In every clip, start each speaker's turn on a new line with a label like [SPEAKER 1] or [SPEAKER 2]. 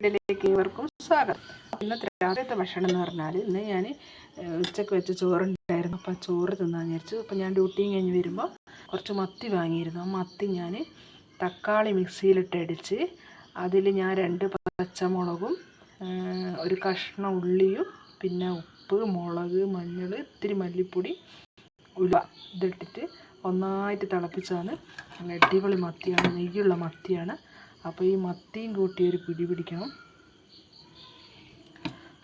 [SPEAKER 1] വീട്ടിലേക്ക് ഏവർക്കും സ്വാഗതം. ഇന്നത്തെ രാത്രിയത്തെ ഭക്ഷണം എന്ന് പറഞ്ഞാൽ ഇന്ന് ഞാൻ ഉച്ചയ്ക്ക് വെച്ച ചോറുണ്ടായിരുന്നു. അപ്പോൾ ചോറ് തിന്നാൻ വിചാരിച്ചു. അപ്പോൾ ഞാൻ ഡ്യൂട്ടിയും കഴിഞ്ഞ് വരുമ്പോൾ കുറച്ച് മത്തി വാങ്ങിയിരുന്നു. ആ മത്തി ഞാൻ തക്കാളി മിക്സിയിലിട്ട് അടിച്ച് അതിൽ ഞാൻ രണ്ട് പച്ചമുളകും ഒരു കഷ്ണം ഉള്ളിയും പിന്നെ ഉപ്പ് മുളക് മഞ്ഞൾ ഇത്തിരി മല്ലിപ്പൊടി ഉലുവ ഇതിട്ടിട്ട് ഒന്നായിട്ട് തിളപ്പിച്ചാണ് അടിപൊളി മത്തിയാണ്. നെയ്യുള്ള മത്തിയാണ്. അപ്പോൾ ഈ മത്തിയും കൂട്ടി ഒരു പിടി പിടിക്കണം.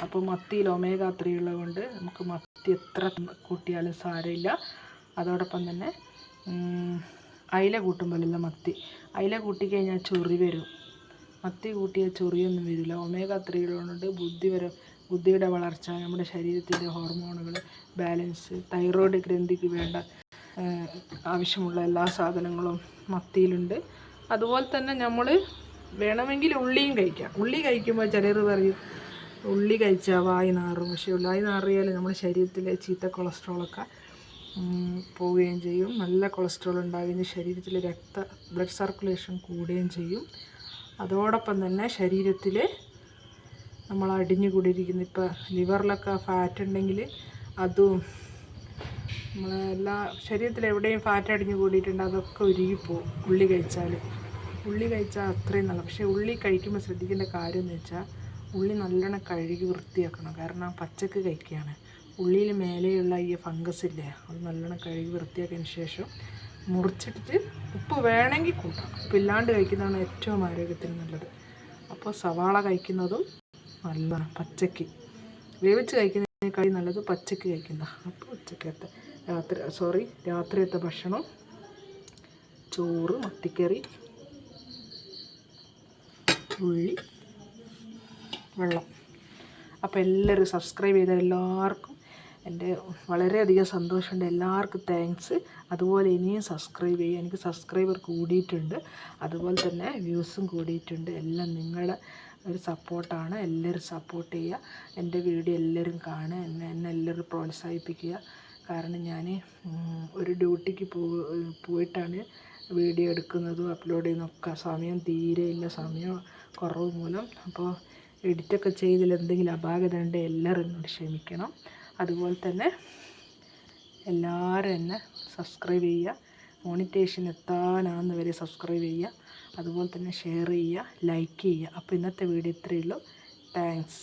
[SPEAKER 1] അപ്പോൾ മത്തിയിൽ ഒമേഗ ത്രീ ഉള്ളതുകൊണ്ട് നമുക്ക് മത്തി എത്ര കൂട്ടിയാലും സാരമില്ല. അതോടൊപ്പം തന്നെ അയില കൂട്ടുമ്പോഴല്ല മത്തി. അയില കൂട്ടിക്കഴിഞ്ഞാൽ ചൊറി വരും. മത്തി കൂട്ടിയാൽ ചൊറിയൊന്നും വരില്ല. ഒമേഗ ത്രീ ഉള്ളതുകൊണ്ട് ബുദ്ധി വരെ ബുദ്ധിയുടെ വളർച്ച നമ്മുടെ ശരീരത്തിന്റെ ഹോർമോണുകൾ ബാലൻസ് തൈറോയ്ഡ് ഗ്രന്ഥിക്ക് വേണ്ട ആവശ്യമുള്ള എല്ലാ സാധനങ്ങളും മത്തിയിലുണ്ട്. അതുപോലെ തന്നെ നമ്മൾ വേണമെങ്കിൽ ഉള്ളിയും കഴിക്കാം. ഉള്ളി കഴിക്കുമ്പോൾ ചിലർ പറയും ഉള്ളി കഴിച്ചാൽ വായി നാറും. പക്ഷേ വായി നാറിയാൽ നമ്മുടെ ശരീരത്തിലെ ചീത്ത കൊളസ്ട്രോളൊക്കെ പോവുകയും ചെയ്യും. നല്ല കൊളസ്ട്രോൾ ഉണ്ടാകുകയും ശരീരത്തിലെ രക്ത ബ്ലഡ് സർക്കുലേഷൻ കൂടുകയും ചെയ്യും. അതോടൊപ്പം തന്നെ ശരീരത്തിൽ നമ്മൾ അടിഞ്ഞു കൂടിയിരിക്കുന്ന ഇപ്പോൾ ലിവറിലൊക്കെ ഫാറ്റ് ഉണ്ടെങ്കിൽ അതും നമ്മളെ എല്ലാ ശരീരത്തിൽ എവിടെയും ഫാറ്റ് അടിഞ്ഞു കൂടിയിട്ടുണ്ട് അതൊക്കെ ഉരുകിപ്പോവും ഉള്ളി കഴിച്ചാൽ ഉള്ളി കഴിച്ചാൽ അത്രയും നല്ല പക്ഷേ ഉള്ളി കഴിക്കുമ്പോൾ ശ്രദ്ധിക്കേണ്ട കാര്യം എന്ന് വെച്ചാൽ ഉള്ളി നല്ലോണം കഴുകി വൃത്തിയാക്കണം. കാരണം പച്ചക്ക് കഴിക്കുകയാണ് ഉള്ളിയിൽ മേലെയുള്ള ഈ ഫംഗസ് ഇല്ലേ അത് നല്ലോണം കഴുകി വൃത്തിയാക്കിയതിന് ശേഷം മുറിച്ചിട്ട് ഉപ്പ് വേണമെങ്കിൽ കൂട്ടാം. ഉപ്പില്ലാണ്ട് കഴിക്കുന്നതാണ് ഏറ്റവും ആരോഗ്യത്തിന് നല്ലത്. അപ്പോൾ സവാള കഴിക്കുന്നതും നല്ലതാണ് പച്ചക്ക്. വേവിച്ച് കഴിക്കുന്നതിനേക്കാൾ നല്ലത് പച്ചക്ക് കഴിക്കുന്ന അപ്പോൾ ഉച്ചക്കത്തെ രാത്രി സോറി രാത്രിയത്തെ ഭക്ഷണം ചോറ് മത്തിക്കറി ഉള്ളി വെള്ളം. അപ്പോൾ എല്ലാവരും സബ്സ്ക്രൈബ് ചെയ്ത എല്ലാവർക്കും എന്റെ വളരെയധികം സന്തോഷമുണ്ട്. എല്ലാവർക്കും താങ്ക്സ് അതുപോലെ ഇനിയും സബ്സ്ക്രൈബ് ചെയ്യുക എനിക്ക് സബ്സ്ക്രൈബർ കൂടിയിട്ടുണ്ട്. അതുപോലെ തന്നെ വ്യൂസും കൂടിയിട്ടുണ്ട്. എല്ലാം നിങ്ങളുടെ ഒരു സപ്പോർട്ടാണ് എല്ലാവരും സപ്പോർട്ട് ചെയ്യുക. എന്റെ വീഡിയോ എല്ലാവരും കാണുക. എന്നെ എന്നെ എല്ലാവരും പ്രോത്സാഹിപ്പിക്കുക. കാരണം ഞാൻ ഒരു ഡ്യൂട്ടിക്ക് പോയിട്ടാണ് വീഡിയോ എടുക്കുന്നതും അപ്ലോഡ് ചെയ്യുന്നതൊക്കെ സമയം തീരെ ഇല്ല. സമയം കുറവ് മൂലം. അപ്പോൾ എഡിറ്റൊക്കെ ചെയ്തതിൽ എന്തെങ്കിലും അപാകത ഉണ്ട് എല്ലാവരും എന്നോട് ക്ഷമിക്കണം. അതുപോലെ തന്നെ എല്ലാവരും എന്നെ സബ്സ്ക്രൈബ് ചെയ്യുക. മോണിറ്റേഷൻ എത്താനാന്ന് വരെ സബ്സ്ക്രൈബ് ചെയ്യുക. അതുപോലെ തന്നെ ഷെയർ ചെയ്യുക ലൈക്ക് ചെയ്യുക. അപ്പോൾ ഇന്നത്തെ വീഡിയോ ഇത്രയേ ഉള്ളൂ. താങ്ക്സ്